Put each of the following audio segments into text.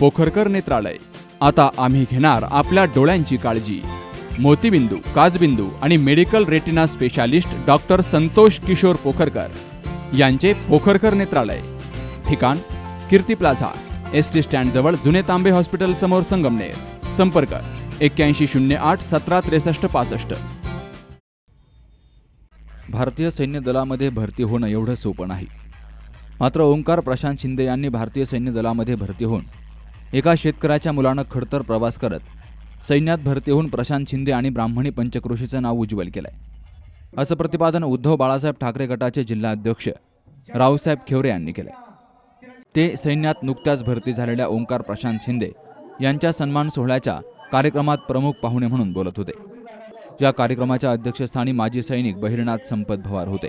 पोखरकर नेत्रालय. आता आम्ही घेणार आपल्या डोळ्यांची काळजी. मोतीबिंदू काजबिंदू आणि medical retina specialist doctor Santosh Kishor Pokharkar यांचे पोखरकर नेत्रालय. ठिकाण कीर्ती प्लाझा एस टी स्टँडजवळ जुने तांबे हॉस्पिटल समोर संगमनेर. संपर्क एक्क्याऐंशी शून्य आठ सतरा त्रेसष्ट पासष्ट. भारतीय सैन्य दलामध्ये भरती होणं एवढं सोपं नाही. मात्र ओंकार प्रशांत शिंदे यांनी भारतीय सैन्य दलामध्ये भरती होऊन एका शेतकऱ्याच्या मुलानं खडतर प्रवास करत सैन्यात भरती होऊन प्रशांत शिंदे आणि ब्राह्मणी पंचक्रोशीचं नाव उज्ज्वल केलंय. असं प्रतिपादन उद्धव बाळासाहेब ठाकरे गटाचे जिल्हाध्यक्ष रावसाहेब खेवरे यांनी केलंय. ते सैन्यात नुकत्याच भरती झालेल्या ओंकार प्रशांत शिंदे यांच्या सन्मान सोहळ्याच्या कार्यक्रमात प्रमुख पाहुणे म्हणून बोलत होते. या कार्यक्रमाच्या अध्यक्षस्थानी माजी सैनिक बहिरनाथ संपत भवार होते.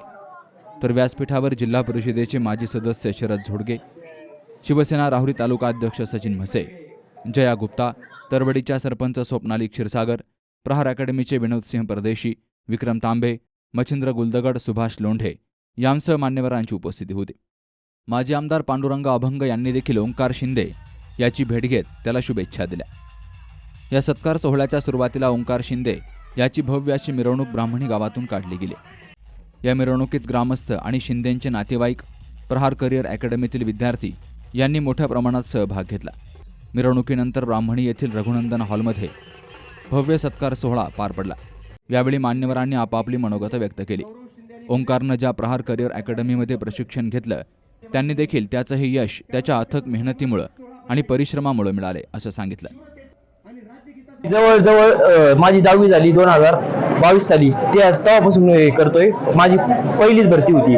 तर व्यासपीठावर जिल्हा परिषदेचे माजी सदस्य शरद झोडगे शिवसेना राहुरी तालुका अध्यक्ष सचिन म्हसे जया गुप्ता तरवडीच्या सरपंच स्वप्नाली क्षीरसागर प्रहार अकॅडमीचे विनोदसिंह परदेशी विक्रम तांबे मच्छिंद्र गुलदगड सुभाष लोंढे यांसह मान्यवरांची उपस्थिती होती. माजी आमदार पांडुरंग अभंग यांनी देखील ओंकार शिंदे याची भेट घेत त्याला शुभेच्छा दिल्या. या सत्कार सोहळ्याच्या सुरुवातीला ओंकार शिंदे याची भव्य अशी मिरवणूक ब्राह्मणी गावातून काढली गेली. या मिरवणुकीत ग्रामस्थ आणि शिंदेंचे नातेवाईक प्रहार करिअर अकॅडमीतील विद्यार्थी यांनी मोठ्या प्रमाणात सहभाग घेतला. मिरवणुकीनंतर ब्राह्मणी येथील रघुनंदन हॉलमध्ये भव्य सत्कार सोहळा पार पडला. यावेळी मान्यवरांनी आपापली मनोगत व्यक्त केली. ओंकारनं ज्या प्रहार करिअर अकॅडमीमध्ये प्रशिक्षण घेतलं त्यांनी देखील त्याचं हे यश त्याच्या अथक मेहनतीमुळं आणि परिश्रमामुळे मिळाले असं सांगितलं. जवळजवळ माझी दहावी झाली दोन हजार बावीस साली त्या तेव्हापासून हे करतोय. माझी पहिलीच भरती होती.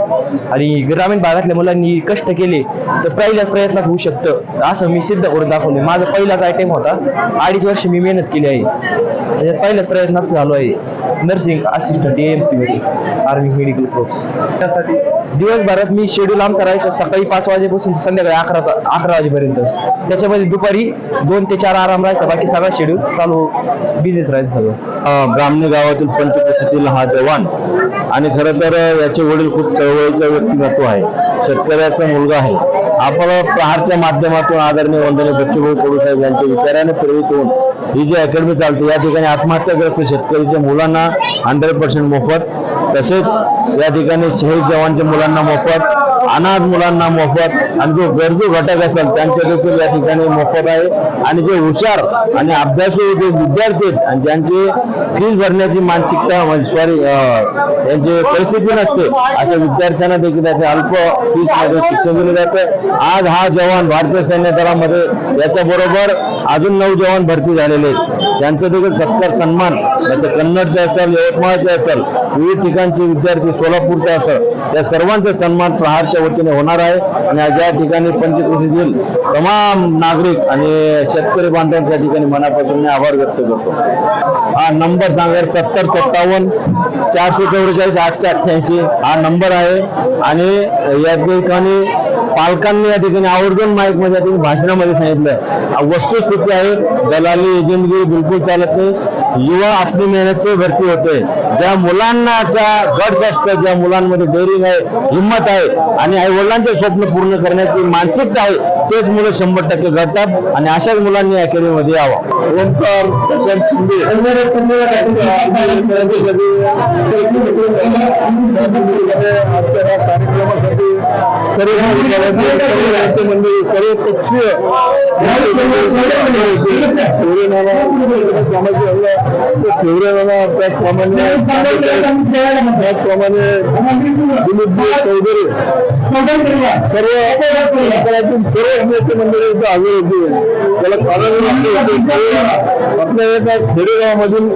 आणि ग्रामीण भागातल्या मुलांनी कष्ट केले तर पहिल्याच प्रयत्नात होऊ शकतं असं मी सिद्ध करून दाखवलं. माझा पहिलाच आयटेम होता. अडीच वर्ष मी मेहनत केली आहे. त्याच्यात पहिल्याच प्रयत्नात झालो आहे. Nursing assistant A M C मध्ये आर्मी मेडिकल कोर्स त्यासाठी? दिवसभरात मी शेड्यूल आमचा राहायचा सकाळी पाच वाजेपासून संध्याकाळी अकरा अकरा वाजेपर्यंत. त्याच्यामध्ये दुपारी दोन ते चार आराम राहायचा बाकी सगळा शेड्यूल चालू बिझीच राहायचं सगळं. ब्राह्मणी गावातील पंचकृषीतील हा जवान. आणि खरं तर याचे वडील खूप चळवळीचं व्यक्तिमत्व आहे. शेतकऱ्याचा मुलगा आहे. आपण प्रहारच्या माध्यमातून आदरणीय वंदनीय बच्चूभाऊ कडू साहेब यांच्या विचाराने प्रेरित होऊन ही जी अकॅडमी चालते. या ठिकाणी आत्महत्याग्रस्त शेतकरीच्या मुलांना हंड्रेड पर्सेंट मोफत तसेच या ठिकाणी शहीद जवानच्या मुलांना मोफत अनाथ मुलांना मोफत आणि जो गरजू घटक असेल त्यांच्या देखील या ठिकाणी मोफत आहे. आणि जे हुशार आणि अभ्यासू जे विद्यार्थी आहेत आणि ज्यांची फीस भरण्याची मानसिकता म्हणजे सॉरी यांची परिस्थिती नसते अशा विद्यार्थ्यांना देखील त्याचे अल्प फीसमध्ये शिक्षण दिलं जातं. आज हा जवान भारतीय सैन्य दलामध्ये याच्याबरोबर अजून नऊ जवान भरती झालेले आहेत. त्यांचं देखील सत्कार सन्मान त्याचं कन्नडचे असेल यवतमाळचे असेल विविध ठिकाणचे विद्यार्थी सोलापूरचे असेल या सर्वांचा सन्मान प्रहारच्या वतीने होणार आहे आणि ज्या ठिकाणी पंचकृषीतील तमाम नागरिक आणि शेतकरी बांधवांच्या ठिकाणी मनापासून मी आभार व्यक्त करतो. हा नंबर सांगा सत्तर सत्तावन्न चारशे चौवेचाळीस आठशे अठ्ठ्याऐंशी हा नंबर आहे. आणि या ठिकाणी पालकांनी या ठिकाणी आवर्जून माईकमध्ये भाषणामध्ये सांगितलं वस्तुस्थिती आहे दलाली एजंटगिरी बिलकुल चालत नाही. युवा आपली मेहनत भरती होते. ज्या मुलांना गट्स असतं ज्या मुलांमध्ये डेअरिंग आहे हिंमत आहे आणि आई वडिलांचे स्वप्न पूर्ण करण्याची मानसिकता आहे तेच मुलं शंभर टक्के घडतात आणि अशाच मुलांनी अकॅडमीमध्ये यावं. ओंकार प्रशांत शिंदे. आजच्या या कार्यक्रमासाठी सर्व सर्व मंडळी सर्व पक्षीय. सामाजिक ठेवऱ्याला त्याचप्रमाणे त्याचप्रमाणे दिलीपजी चौधरी. सर्व सर्व नेते मंडळी इथं हजर होती त्याला कारण असे होते की आपल्या एका खेडेगावामधील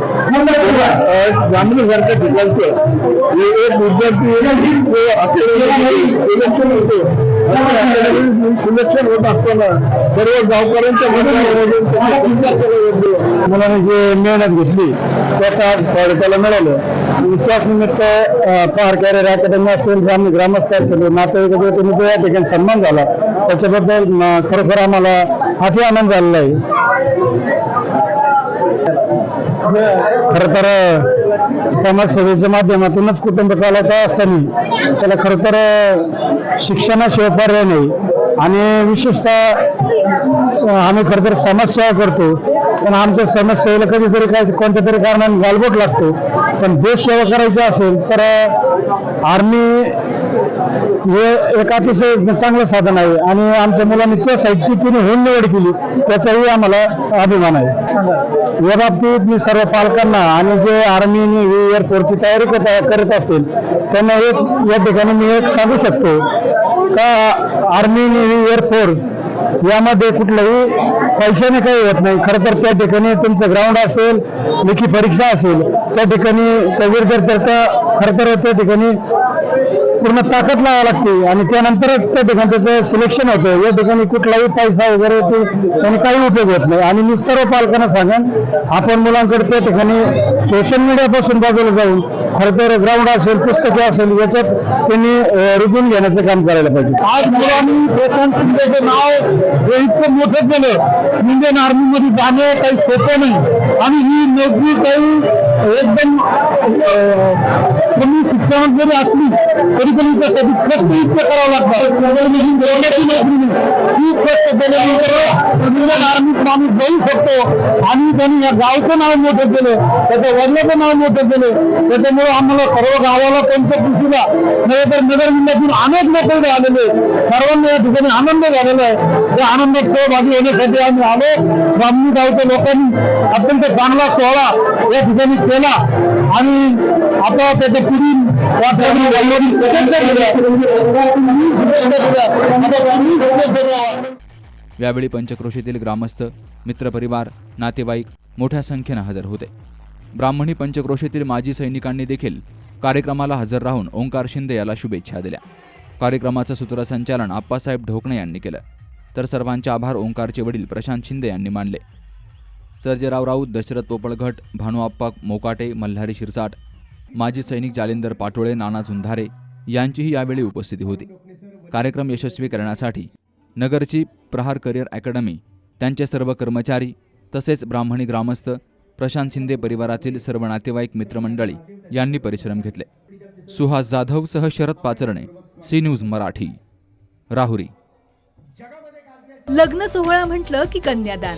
जांभळीसारख्या ठिकाणचं एक विद्यार्थी अकॅडमी सिलेक्शन होतो सिलेक्शन होत असताना सर्व गावकऱ्यांच्या मंडळामधून त्याचा स्वीकार केला मुलाने जे मेहनत घेतली त्याचा आज फळ त्याला मिळालं. आणि त्याच निमित्त पार कॅरियर अकॅडमी असेल ग्राम ग्रामस्थ असेल नातेवाईक वतीने जो या ठिकाणी सन्मान झाला त्याच्याबद्दल खरोखर आम्हाला अति आनंद झालेला आहे खर तर समाजसेवेच्या माध्यमातूनच कुटुंब चालवता असताना त्याला खर तर शिक्षणाशिवाय पर्याय नाही आणि विशेषतः आम्ही खरं तर समाजसेवा करतो पण आमच्या समाजसेवेला कधीतरी काय कोणत्या तरी कारणाने गालबोट लागतो पण देश सेवा करायची असेल तर आर्मी हे एक अतिशय चांगलं साधन आहे. आणि आमच्या मुलांनी त्या साईडची तिने होऊन निवड केली. त्याचाही आम्हाला अभिमान आहे. या बाबतीत मी सर्व पालकांना आणि जे आर्मी नेव्ही एअरफोर्सची तयारी करत करत असतील त्यांना एक या ठिकाणी मी एक सांगू शकतो का आर्मी नेव्ही एअरफोर्स यामध्ये कुठलंही पैशाने काही होत नाही. खरं तर त्या ठिकाणी तुमचं ग्राउंड असेल लेखी परीक्षा असेल त्या ठिकाणी त्या विद्यार्थ्याचा खरं तर त्या ठिकाणी पूर्ण ताकद लावावी लागते. आणि त्यानंतरच त्या ठिकाणी त्याचं सिलेक्शन होतं. या ठिकाणी कुठलाही पैसा वगैरे ते त्याने काही उपयोग होत नाही. आणि मी सर्व पालकांना सांगेन आपण मुलांकडे त्या ठिकाणी सोशल मीडियापासून बाजूला जाऊन खरं तर ग्राउंड असेल पुस्तके असेल याच्यात त्यांनी रुजून घेण्याचं काम करायला पाहिजे. आज मुलांनी प्रशांत शिंदेचं नाव हे इतकं मोठं केलं. इंडियन आर्मी मध्ये जाणे काही सोपं नाही. आणि ही नोकरी काही एकदम कमी शिक्षणात जरी असली तरी पण हिच्यासाठी कष्ट इतकं करावं लागतं. नोकरी नाही ही कष्ट केल्यानंतर इंडियन आर्मीत माणूस जाऊ शकतो. आणि त्यांनी या गावचं नाव मोठं केलं त्याच्या वडिलाचं नाव मोठं केलं. त्याच्यामुळे आम्हाला सर्व गावाला पंचकृषीला नव्हे तर नगर जिल्ह्यातून अनेक लोक आलेले सर्वांना या ठिकाणी आनंद झालेला आहे. त्या आनंदात सहभागी होण्यासाठी आम्ही आलो. ब्राह्मणी गावच्या लोकांनी अत्यंत चांगला सोहळा या ठिकाणी केला. आणि आता त्याच्या पुढील वाटचाली शुभेच्छा दिल्या शुभेच्छा दिल्या आता तुम्ही शुभेच्छा यावेळी पंचक्रोशीतील ग्रामस्थ मित्रपरिवार नातेवाईक मोठ्या संख्येनं हजर होते. ब्राह्मणी पंचक्रोशीतील माजी सैनिकांनी देखील कार्यक्रमाला हजर राहून ओंकार शिंदे याला शुभेच्छा दिल्या. कार्यक्रमाचं सूत्रसंचालन आप्पासाहेब ढोकणे यांनी केलं. तर सर्वांचे आभार ओंकारचे वडील प्रशांत शिंदे यांनी मानले. सर्जेराव राऊत दशरथ पोपळघट भानुआप्पा मोकाटे मल्हारी शिरसाट माजी सैनिक जालिंदर पाटोळे नाना झुंधारे यांचीही यावेळी उपस्थिती होती. कार्यक्रम यशस्वी करण्यासाठी नगरची प्रहार करिअर अकॅडमी त्यांचे सर्व कर्मचारी तसेच ब्राह्मणी ग्रामस्थ प्रशांत शिंदे परिवारातील सर्व नातेवाईक मित्रमंडळी यांनी परिश्रम घेतले. सुहास जाधवसह शरद पाचरणे सी न्यूज मराठी राहुरी. लग्न सोहळा म्हटलं की कन्यादान.